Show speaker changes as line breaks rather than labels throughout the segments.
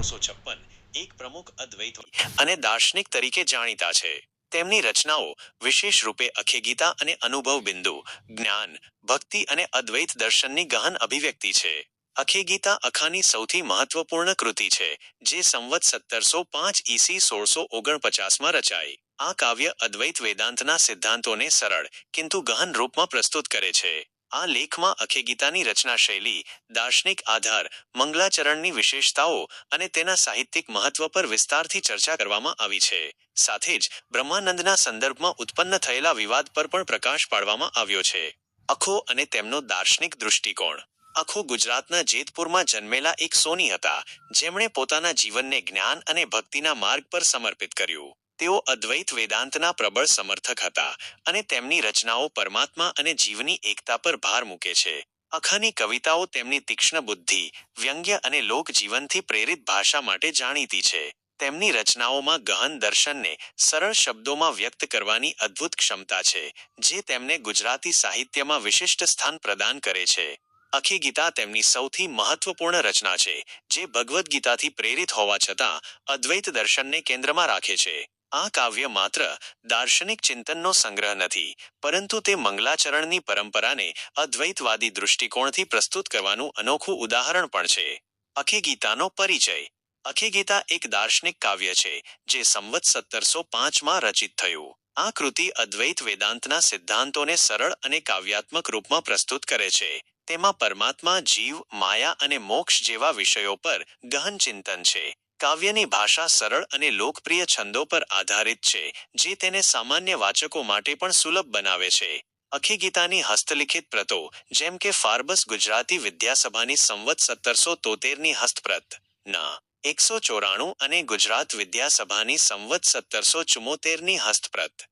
નવસો છપ્પન એક પ્રમુખ અદ્વૈત અને દાર્શનિક તરીકે જાણીતા છે. તેમની રચનાઓ વિશેષ રૂપે અખેગીતા અને અનુભવ બિંદુ, જ્ઞાન, ભક્તિ અને અદ્વૈત દર્શનની ગહન અભિવ્યક્તિ છે. અખેગીતા અખાની સૌથી મહત્વપૂર્ણ કૃતિ છે, જે સંવત સત્તરસો પાંચ ઈસી સોળસો ઓગણપચાસમાં રચાઈ. આ કાવ્ય અદ્વૈત વેદાંતના સિદ્ધાંતોને સરળ, કિંતુ ગહન રૂપમાં પ્રસ્તુત કરે છે. આ લેખમાં અખેગીતાની રચના શૈલી, દાર્શનિક આધાર, મંગલાચરણની વિશેષતાઓ અને તેના સાહિત્યિક મહત્વ પર વિસ્તારથી ચર્ચા કરવામાં આવી છે. સાથે જ બ્રહ્માનંદના સંદર્ભમાં ઉત્પન્ન થયેલા વિવાદ પર પણ પ્રકાશ પાડવામાં આવ્યો છે. અખો અને તેમનો દાર્શનિક દૃષ્ટિકોણ. અખો ગુજરાતના જેતપુરમાં જન્મેલા એક સોની હતા, જેમણે પોતાના જીવનને જ્ઞાન અને ભક્તિના માર્ગ પર સમર્પિત કર્યું. તેઓ અદ્વૈત વેદાંતના પ્રબળ સમર્થક હતા અને તેમની રચનાઓ પરમાત્મા અને જીવની એકતા પર ભાર મૂકે છે. અખાની કવિતાઓ તેમની તીક્ષ્ણ બુદ્ધિ, વ્યંગ્ય અને લોકજીવનથી પ્રેરિત ભાષા માટે જાણીતી છે. તેમની રચનાઓમાં ગહન દર્શનને સરળ શબ્દોમાં વ્યક્ત કરવાની અદ્ભુત ક્ષમતા છે, જે તેમને ગુજરાતી સાહિત્યમાં વિશિષ્ટ સ્થાન પ્રદાન કરે છે. અખી ગીતા તેમની સૌથી મહત્વપૂર્ણ રચના છે, જે ભગવદ્ ગીતાથી પ્રેરિત હોવા છતાં અદ્વૈત દર્શનને કેન્દ્રમાં રાખે છે. આ કાવ્ય માત્ર દાર્શનિક ચિંતનનો સંગ્રહ નથી, પરંતુ તે મંગલાચરણની પરંપરાને અદ્વૈતવાદી દૃષ્ટિકોણથી પ્રસ્તુત કરવાનું અનોખું ઉદાહરણ પણ છે. અખે ગીતાનો પરિચય. અખે ગીતા એક દાર્શનિક કાવ્ય છે, જે સંવત સત્તરસો પાંચમાં રચિત થયું. આ કૃતિ અદ્વૈત વેદાંતના સિદ્ધાંતોને સરળ અને કાવ્યાત્મક રૂપમાં પ્રસ્તુત કરે છે. તેમાં પરમાત્મા જીવ, માયા અને મોક્ષ જેવા વિષયો પર ગહન ચિંતન છે. કાવ્યની ભાષા સરળ અને લોકપ્રિય છંદો પર આધારિત છે, જે તેને સામાન્ય વાચકો માટે પણ સુલભ બનાવે છે. અખી ગીતાની હસ્તલિખિત પ્રતો, જેમ કે ફાર્બસ ગુજરાતી વિદ્યાસભાની સંવત સત્તરસો તોતેરની હસ્તપ્રત, ના, એકસો ચોરાણું અને ગુજરાત વિદ્યાસભાની સંવત સત્તરસો ચુમ્મોતેરની હસ્તપ્રત,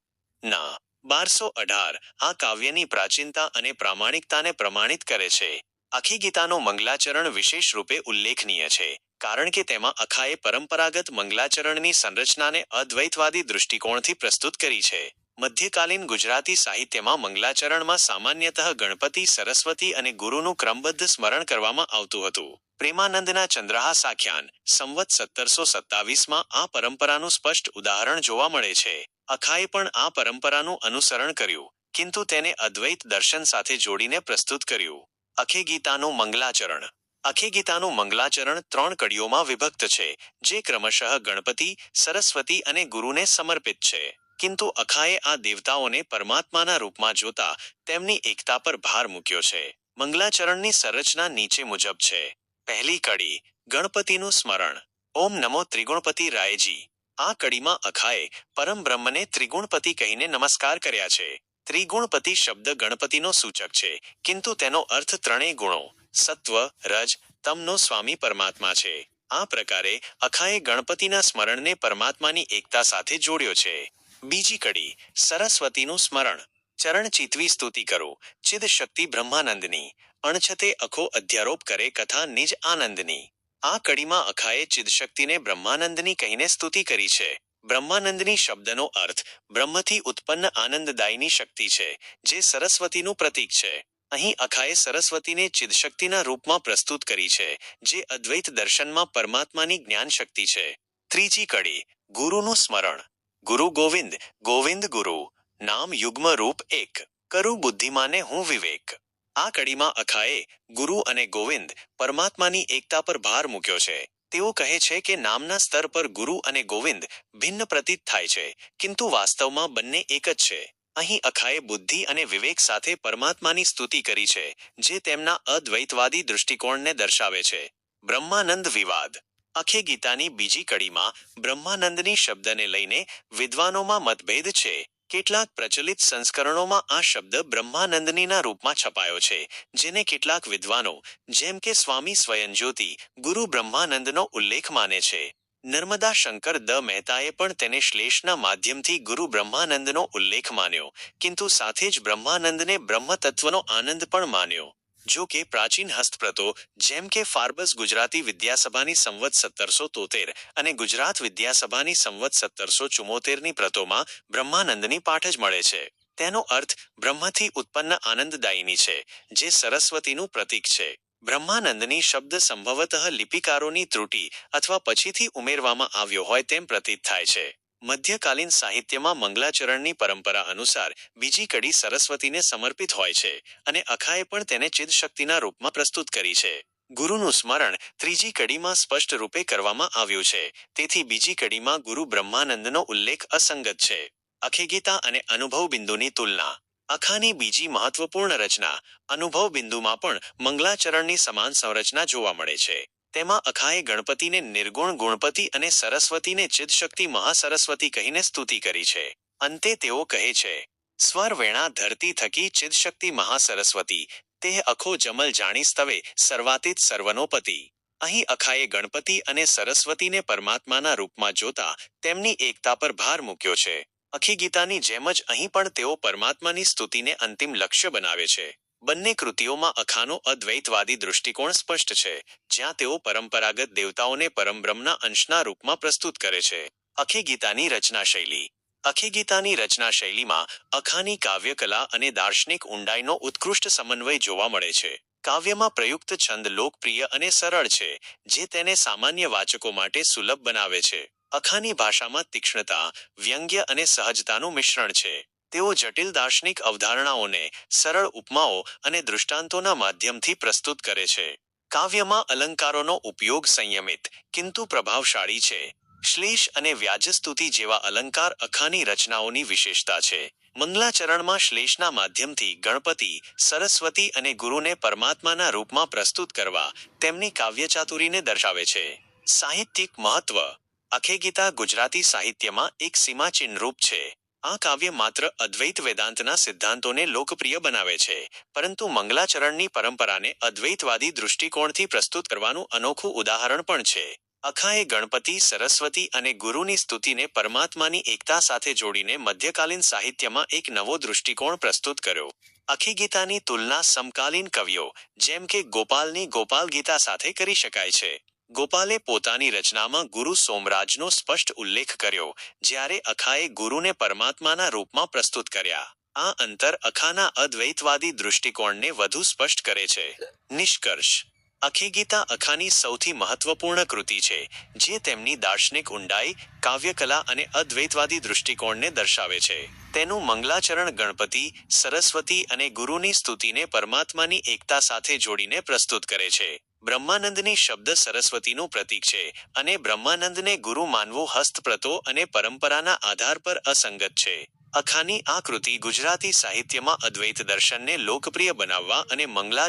ના, બારસો અઢાર, આ કાવ્યની પ્રાચીનતા અને પ્રામાણિકતાને પ્રમાણિત કરે છે. આખી ગીતાનો મંગલાચરણ વિશેષ રૂપે ઉલ્લેખનીય છે. કારણ કે તેમાં અખાએ પરંપરાગત મંગલાચરણની સંરચનાને અદ્વૈતવાદી દૃષ્ટિકોણથી પ્રસ્તુત કરી છે. મધ્યકાલીન ગુજરાતી સાહિત્યમાં મંગલાચરણમાં સામાન્યતઃ ગણપતિ, સરસ્વતી અને ગુરુનું ક્રમબદ્ધ સ્મરણ કરવામાં આવતું હતું. પ્રેમાનંદના ચંદ્રહા સાખ્યાન, સંવત સત્તરસો સત્તાવીસમાં આ પરંપરાનું સ્પષ્ટ ઉદાહરણ જોવા મળે છે. અખાએ પણ આ પરંપરાનું અનુસરણ કર્યું, કિંતુ તેને અદ્વૈત દર્શન સાથે જોડીને પ્રસ્તુત કર્યું. અખે ગીતાનું મંગલાચરણ અખે ગીતાનું મંગલાચરણ ત્રણ કડીઓમાં વિભક્ત છે, જે ક્રમશઃ ગણપતિ, સરસ્વતી અને ગુરુને સમર્પિત છે. કિંતુ અખાએ આ દેવતાઓને પરમાત્માના રૂપમાં જોતા તેમની એકતા પર ભાર મૂક્યો છે. મંગલાચરણની સંરચના નીચે મુજબ છે. પહેલી કડી, ગણપતિનું સ્મરણ. ઓમ નમો ત્રિગુણપતિ રાયજી. આ કડીમાં અખાએ પરમ બ્રહ્મને ત્રિગુણપતિ કહીને નમસ્કાર કર્યા છે. ત્રિગુણપતિ શબ્દ ગણપતિનો સૂચક છે, કિંતુ તેનો અર્થ ત્રણેય ગુણો. સત્વ રજ તમનો સ્વામી પરમાત્મા છે. આ પ્રકારે અખાએ ગણપતિના સ્મરણને પરમાત્માની એકતા સાથે જોડ્યો છે. બીજી કડી, સરસ્વતીનું સ્મરણ. ચરણ ચિતવી સ્તુતિ કરો, ચિદ શક્તિ બ્રહ્માનંદની. અણછતે અખો અધ્યારોપ કરે કથા નિજ આનંદની. આ કડીમાં અખાએ ચિદશક્તિને બ્રહ્માનંદની કહીને સ્તુતિ કરી છે. બ્રહ્માનંદની શબ્દનો અર્થ બ્રહ્મથી ઉત્પન્ન આનંદદાયની શક્તિ છે, જે સરસ્વતીનું પ્રતીક છે. અહીં અખાએ સરસ્વતીને ચિદશક્તિના રૂપમાં પ્રસ્તુત કરી છે, જે અદ્વૈત દર્શનમાં પરમાત્માની જ્ઞાન શક્તિ છે. ત્રીજી કડી, ગુરુનું સ્મરણ. ગુરુ ગોવિંદ ગોવિંદ ગુરુ, નામ યુગ્મ રૂપ એક. કરું બુદ્ધિમાને હું વિવેક. આ કડીમાં અખાએ ગુરુ અને ગોવિંદ પરમાત્માની એકતા પર ભાર મૂક્યો છે. તેઓ કહે છે કે નામના સ્તર પર ગુરુ અને ગોવિંદ ભિન્ન પ્રતીત થાય છે, કિંતુ વાસ્તવમાં બંને એક જ છે. અહીં અખાએ બુદ્ધિ અને વિવેક સાથે પરમાત્માની સ્તુતિ કરી છે, જે તેમના અદ્વૈતવાદી દૃષ્ટિકોણને દર્શાવે છે. બ્રહ્માનંદ વિવાદ. અખે ગીતાની બીજી કડીમાં બ્રહ્માનંદની શબ્દને લઈને વિદ્વાનોમાં મતભેદ છે. કેટલાક પ્રચલિત સંસ્કરણોમાં આ શબ્દ બ્રહ્માનંદનીના રૂપમાં છપાયો છે, જેને કેટલાક વિદ્વાનો, જેમ કે સ્વામી સ્વયંજ્યોતિ, ગુરુ બ્રહ્માનંદનો ઉલ્લેખ માને છે. નર્મદા શંકર દ મહેતાએ પણ તેને શ્લેષના માધ્યમથી ગુરુ બ્રહ્માનંદનો ઉલ્લેખ માન્યો. કિંતુ સાથે જ બ્રહ્માનંદને બ્રહ્મતત્વનો આનંદ પણ માન્યો. જો કે પ્રાચીન હસ્તપ્રતો, જેમ કે ફાર્બસ ગુજરાતી વિદ્યાસભાની સંવત સત્તરસો તોતેર અને ગુજરાત વિદ્યાસભાની સંવત સત્તરસો ચુમોતેરની પ્રતોમાં બ્રહ્માનંદની પાઠ જ મળે છે. તેનો અર્થ બ્રહ્મથી ઉત્પન્ન આનંદદાયીની છે, જે સરસ્વતીનું પ્રતીક છે. બ્રહ્માનંદની શબ્દ સંભવતઃ લિપિકારોની ત્રુટિ અથવા પછીથી ઉમેરવામાં આવ્યો હોય તેમ પ્રતીત થાય છે. મધ્યકાલીન સાહિત્યમાં મંગલાચરણની પરંપરા અનુસાર બીજી કડી સરસ્વતીને સમર્પિત હોય છે અને અખાએ પણ તેને ચિદશક્તિના રૂપમાં પ્રસ્તુત કરી છે. ગુરુનું સ્મરણ ત્રીજી કડીમાં સ્પષ્ટ રૂપે કરવામાં આવ્યું છે. તેથી બીજી કડીમાં ગુરુ બ્રહ્માનંદનો ઉલ્લેખ અસંગત છે. અખેગીતા અને અનુભવ બિંદુની તુલના. અખાની બીજી મહત્વપૂર્ણ રચના અનુભવ બિંદુમાં પણ મંગલાચરણની સમાન સંરચના જોવા મળે છે. તેમાં અખાએ ગણપતિને નિર્ગુણ ગુણપતિ અને સરસ્વતીને ચિદશક્તિ મહાસરસ્વતી કહીને સ્તુતિ કરી છે. અંતે તેઓ કહે છે સ્વર વેણા ધરતી થકી ચિદશક્તિ મહાસરસ્વતી, તે અખો જમલ જાણી સ્તવે સર્વાતીત સર્વનોપતિ. અહીં અખાએ ગણપતિ અને સરસ્વતીને પરમાત્માના રૂપમાં જોતા તેમની એકતા પર ભાર મૂક્યો છે. અખી ગીતાની જેમ જ અહીં પણ તેઓ પરમાત્માની સ્તુતિને અંતિમ લક્ષ્ય બનાવે છે. બંને કૃતિઓમાં અખાનો અદ્વૈતવાદી દૃષ્ટિકોણ સ્પષ્ટ છે, જ્યાં તેઓ પરંપરાગત દેવતાઓને પરમબ્રહ્મના અંશના રૂપમાં પ્રસ્તુત કરે છે. અખી ગીતાની રચના શૈલી અખી ગીતાની રચના શૈલીમાં અખાની કાવ્યકલા અને દાર્શનિક ઊંડાઈનો ઉત્કૃષ્ટ સમન્વય જોવા મળે છે. કાવ્યમાં પ્રયુક્ત છંદ લોકપ્રિય અને સરળ છે, જે તેને સામાન્ય વાચકો માટે સુલભ બનાવે છે. અખાની ભાષામાં તીક્ષ્ણતા, વ્યંગ્ય અને સહજતાનું મિશ્રણ છે. તેઓ જટિલ દાર્શનિક અવધારણાઓને, સરળ ઉપમાઓ અને દૃષ્ટાંતોના માધ્યમથી પ્રસ્તુત કરે છે. કાવ્યમાં અલંકારોનો ઉપયોગ સંયમિત, કિંતુ પ્રભાવશાળી છે. શ્લેષ અને વ્યાજસ્તુતિ જેવા અલંકાર અખાની રચનાઓની વિશેષતા છે. મંગલાચરણમાં શ્લેષના માધ્યમથી ગણપતિ, સરસ્વતી અને ગુરુને પરમાત્માના રૂપમાં પ્રસ્તુત કરવા તેમની કાવ્યચાતુરીને દર્શાવે છે. સાહિત્યિક મહત્વ અખેગીતા ગુજરાતી સાહિત્યમાં એક સીમાચિહ્ન રૂપ છે. આ કાવ્ય માત્ર અદ્વૈત વેદાંતના સિદ્ધાંતોને લોકપ્રિય બનાવે છે, પરંતુ મંગલાચરણની પરંપરાને અદ્વૈતવાદી દૃષ્ટિકોણથી પ્રસ્તુત કરવાનું અનોખું ઉદાહરણ પણ છે. અખાએ ગણપતિ, સરસ્વતી અને ગુરુની સ્તુતિને પરમાત્માની એકતા સાથે જોડીને મધ્યકાલીન સાહિત્યમાં એક નવો દૃષ્ટિકોણ પ્રસ્તુત કર્યો. અખી ગીતાની તુલના સમકાલીન કવિઓ, જેમ કે ગોપાલની ગોપાલ ગીતા સાથે કરી શકાય છે. ગોપાલે પોતાની રચનામાં ગુરુ સોમરાજનો સ્પષ્ટ ઉલ્લેખ કર્યો, જ્યારે અખાએ ગુરુને પરમાત્માના રૂપમાં પ્રસ્તુત કર્યા. આ અંતર અખાના અદ્વૈતવાદી દૃષ્ટિકોણને વધુ સ્પષ્ટ કરે છે. નિષ્કર્ષ. અખેગીતા અખાની સૌથી મહત્વપૂર્ણ કૃતિ છે, જે તેમની દાર્શનિક ઊંડાઈ, કાવ્યકલા અને અદ્વૈતવાદી દૃષ્ટિકોણને દર્શાવે છે. તેનું મંગલાચરણ ગણપતિ, સરસ્વતી અને ગુરુની સ્તુતિને પરમાત્માની એકતા સાથે જોડીને પ્રસ્તુત કરે છે. બ્રહ્માનંદની શબ્દ સરસ્વતીનું પ્રતીક છે અને બ્રહ્માનંદને ગુરુ માનવું હસ્તપ્રતો અને પરંપરાના આધાર પર અસંગત છે. અખાની આ કૃતિ ગુજરાતી સાહિત્યમાં અદ્વૈત દર્શનને લોકપ્રિય બનાવવા અને મંગલા